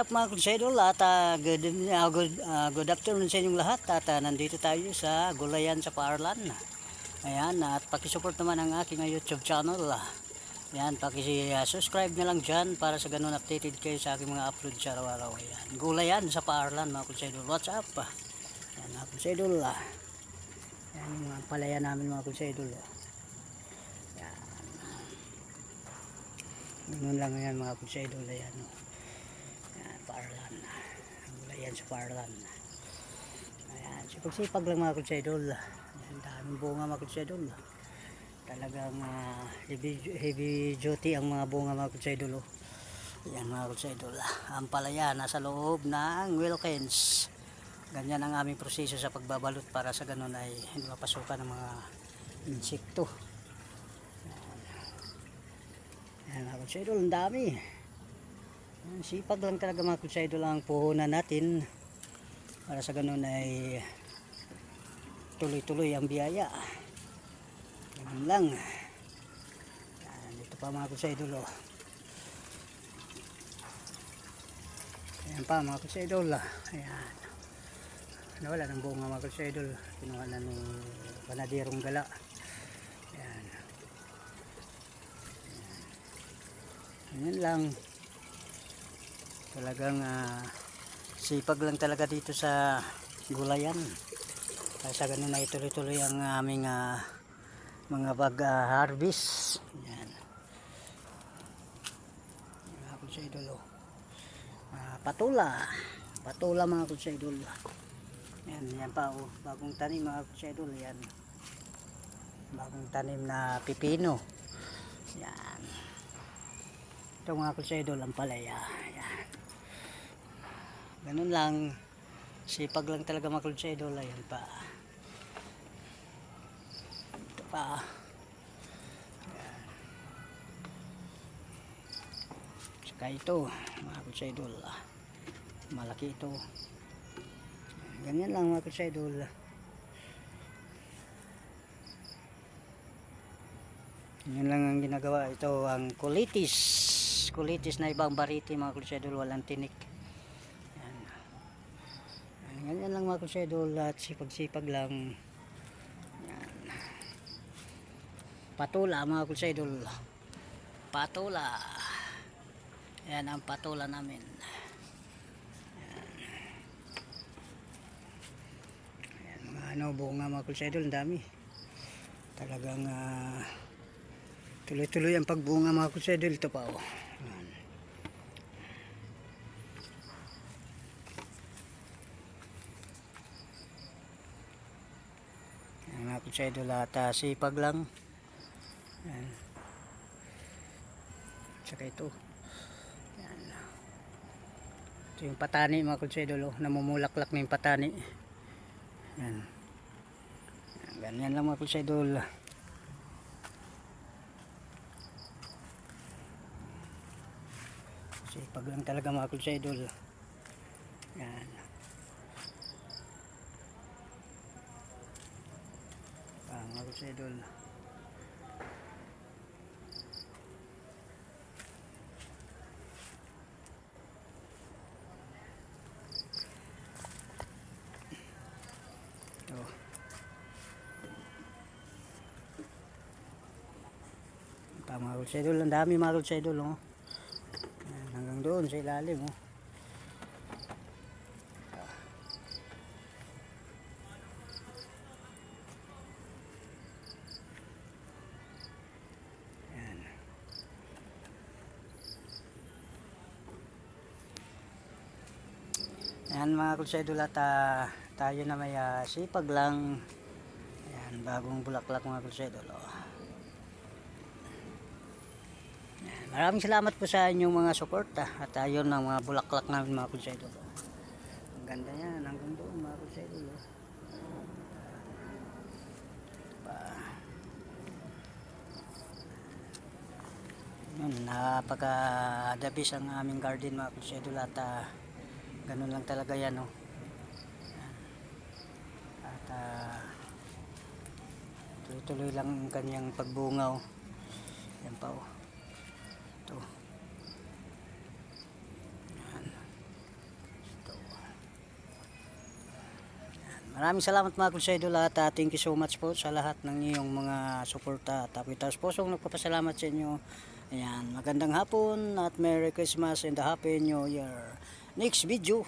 Mga konsedol at ah, good, ah, good, ah, good afternoon sa inyong lahat at ah, nandito tayo sa Gulayan sa Paarlan. Ayan at pakisupport naman ang aking YouTube channel. Ayan, pakisubscribe na lang dyan para sa ganun updated kayo sa aking mga upload sa araw-araw. Ayan, Gulayan sa Paarlan mga konsedol. What's up? Ayan mga konsedol. ah. Ayan yung mga palaya namin mga konsedol. ah. Ayan. Ganun lang yan mga konsedol. Ayan. oh. Ayan, Parlan. Ang gulay yan sa Parlan. Ayan, sipag-sipag lang mga kutsedol. Ayan, daming bunga mga kutsedol. Talagang ah, heavy, heavy duty ang mga bunga mga kutsedol. Oh. Ayan mga kutsedol. Ang palaya nasa loob ng Wilkins. Ganyan ang aming proseso sa pagbabalot para sa ganun ay hindi mapasukan ng mga insekto. Ayan, mga kutsedol, ang dami. Sipag lang talaga mga kutsaydo lang ang puhunan natin para sa ganun ay tuloy-tuloy ang biyaya. Ganun lang. Dito pa mga kutsaydo lo. Ayan pa mga kutsaydo Ayan. Nawala ng bunga mga kutsaydo. Kinuha na ng panadirong gala. Ayan. Ayan. Ayan lang talagang ah, sipag lang talaga dito sa gulayan. Kaya sa ganun ay tuloy-tuloy ang aming ah, mga bag ah, harvest yan. Mga sa idolo Ah, patula. Patula mga sa idolo yan yan pa oh, bagong tanim mga sa idolo yan. Bagong tanim na pipino. Yan. Ito mga sa idolo ang palaya. Yan Ganun lang. Sipag lang talaga makulod sa idol. Ayan pa. Ito pa. Saka ito. Makulod sa idol. Malaki ito. Ganyan lang makulod sa idol. Yan lang ang ginagawa. Ito ang kulitis. Kulitis na ibang bariti mga idol. Walang tinik. Yan. Yan, Ganyan lang mga kusedol at sipag-sipag lang. Yan. Patula mga kusedol. Patula. Yan ang patula namin. Yan. Yan mga ano bunga mga kusedol. Ang dami. Talagang ah, tuloy-tuloy ang pagbunga mga kusedol. Ito pa oh. Yan. Yan nga po sa idol at ah, sipag lang. Yan. Tsaka ito. Yan. Ito yung patani mga. Oh. Namumulaklak na yung patani. Yan. Yan. Ganyan lang mga kutsa idol. Sipag lang talaga mga kutsa idol. Yan. Mga kutsa idol. Ito. Ito mga idol. Ang dami mga idol. Oh. Hanggang doon sa ilalim. Oh. Ayan mga kulsedol at ah, tayo na may ah, sipag lang. Ayan, bagong bulaklak mga. Ayan, maraming salamat po sa inyong mga suporta at ayun ang mga bulaklak namin mga kulsedol. Oh. Ang ganda yan, hanggang doon mga kulsedol. Pa. Yun, napaka-dabis ang aming garden mga kulsedol at ah, ganun lang talaga yan no? at ah, uh, tuloy tuloy lang ang kanyang pagbungaw oh. yan pa oh ito yan. ito yan. maraming salamat mga kulsaydo lahat uh, thank you so much po sa lahat ng iyong mga suporta at apitas po so nagpapasalamat sa inyo Ayan, magandang hapon at Merry Christmas and a Happy New Year. Next video.